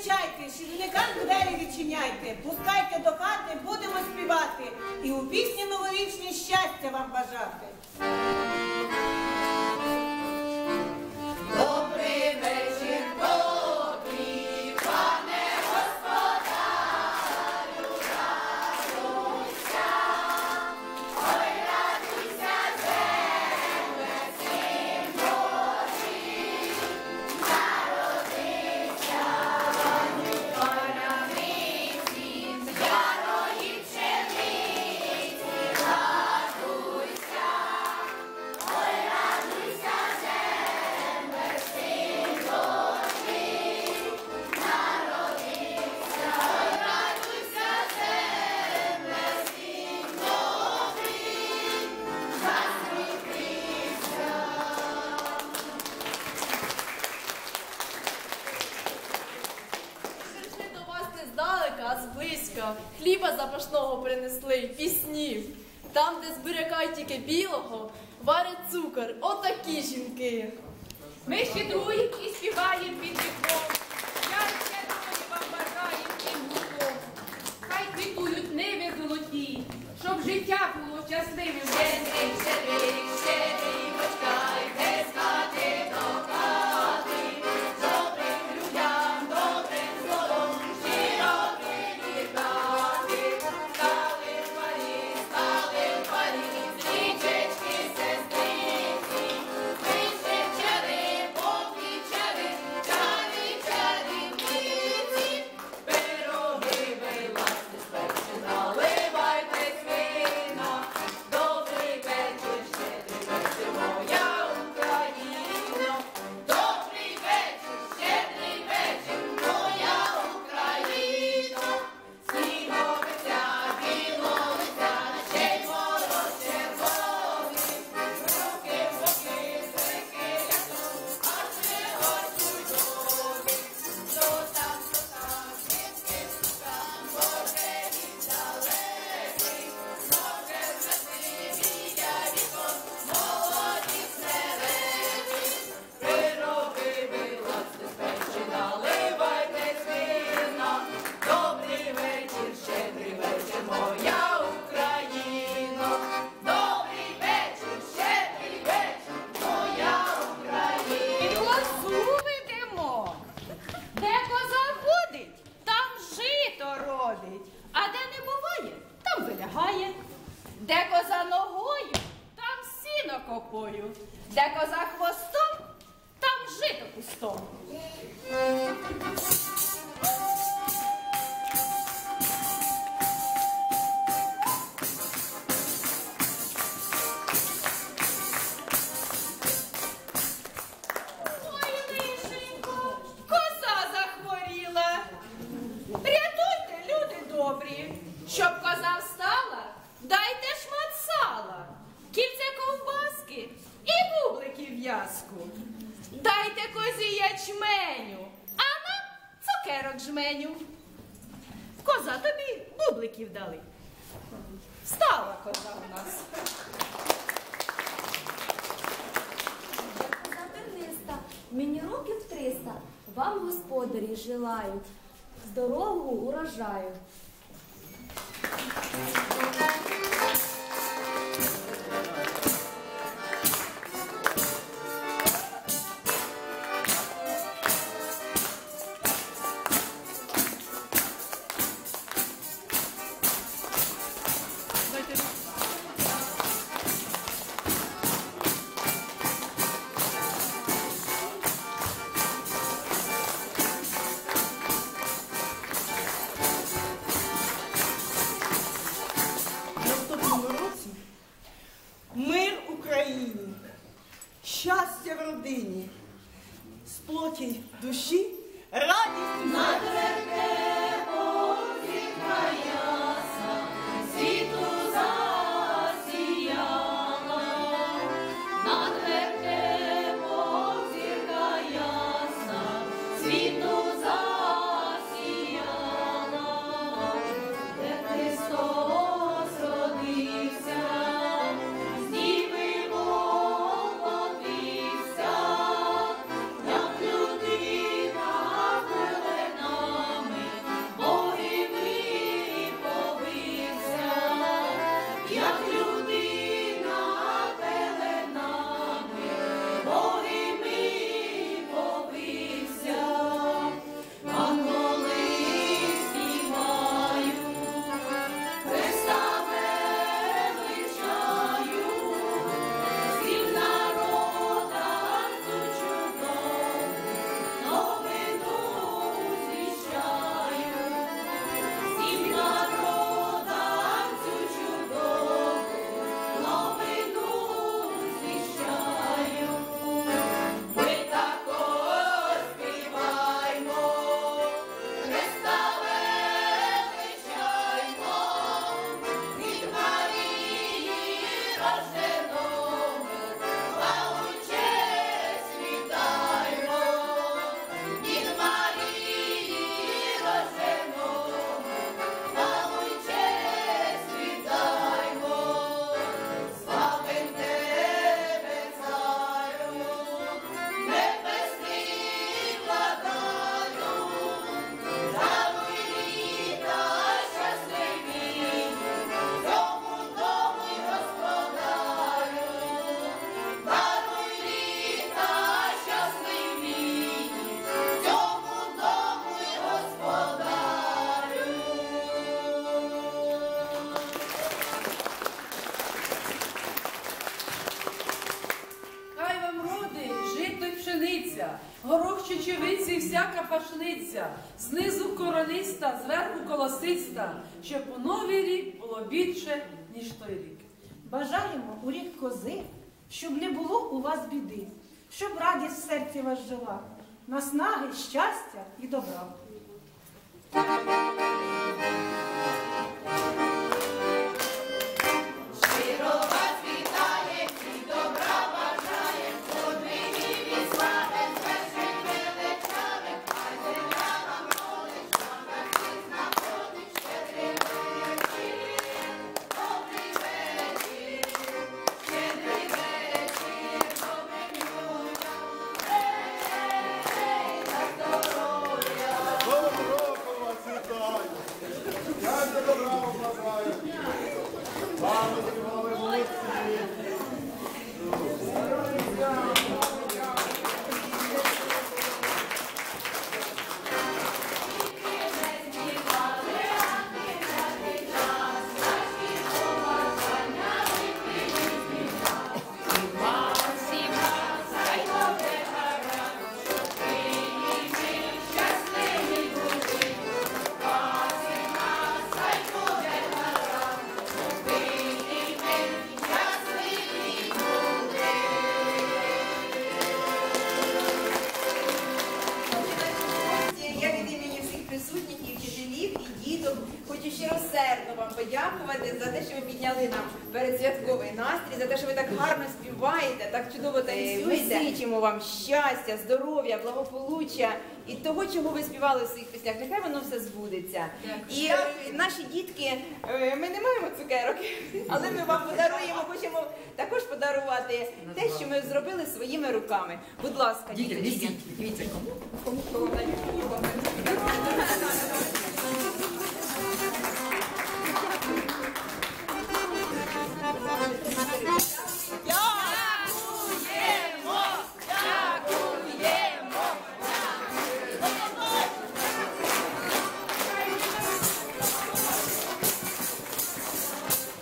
зустрічайте, шіреникам двері відчиняйте, пускайте до хати, будемо співати і у пісні новорічні щастя вам бажати. запашного принесли піснів. Там, де з тільки білого, варять цукор, отакі жінки. Ми щедруємо і співаємо під вікном. Я щедрую вам бажаю всім гуртом. Хай квітують ниви золоті, щоб життя було щасливим. Щедрий, щедрий, щедрий. Де коза ногою, там сіно копою, де коза хвостом, там жито пустом. зв'язку. Дайте козі ячменю, а нам цукерок жменю. Коза тобі бубликів дали. Стала коза у нас. Коза терниста, мені років триста. Вам, господарі, желаю здорового урожаю. Всяка пашниця, знизу корониста, зверху колосиста, щоб у новий рік було більше, ніж той рік. Бажаємо у рік кози, щоб не було у вас біди, щоб радість в серці вас жила, наснаги, щастя і добра. Щиросердно вам подякувати за те, що ви підняли нам передсвятковий настрій, за те, що ви так гарно співаєте, так чудово танцюєте. Ми зичимо вам щастя, здоров'я, благополуччя і того, чого ви співали в своїх піснях. Нехай воно все збудеться. І е, наші дітки, е, ми не маємо цукерок, але ми вам подаруємо, хочемо також подарувати те, що ми зробили своїми руками. Будь ласка, діточки. Дивіться, кому? Кому? Кому?